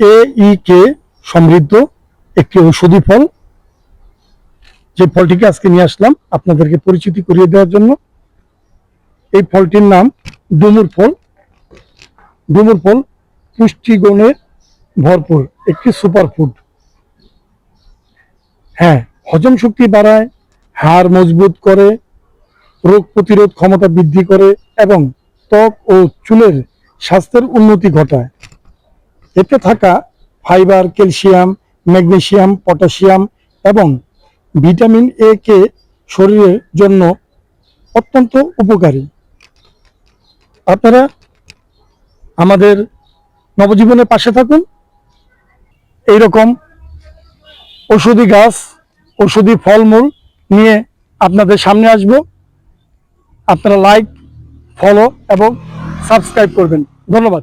এ ই কে সমৃদ্ধ একটি ঔষধি ফল। যে ফলটিকে আজকে নিয়ে আসলাম আপনাদেরকে পরিচিতি করিয়ে দেওয়ার জন্য। এই ফলটির নাম ডুমুর ফল। ডুমুর ফল পুষ্টিগুণে ভরপুর, একটি সুপার ফুড। হ্যাঁ হজম শক্তি বাড়ায়, হাড় মজবুত করে, রোগ প্রতিরোধ ক্ষমতা বৃদ্ধি করে এবং ত্বক ও চুলের স্বাস্থ্যের উন্নতি ঘটায়। এতে থাকা ফাইবার, ক্যালসিয়াম, ম্যাগনেসিয়াম পটাশিয়াম এবং ভিটামিন এ কে শরীরের জন্য অত্যন্ত উপকারী। আপনারা আমাদের নবজীবনের পাশে থাকুন। এইরকম ঔষধি গাছ, ঔষধি ফলমূল নিয়ে আপনাদের সামনে আসব। আপনারা লাইক ফলো এবং সাবস্ক্রাইব করবেন। ধন্যবাদ।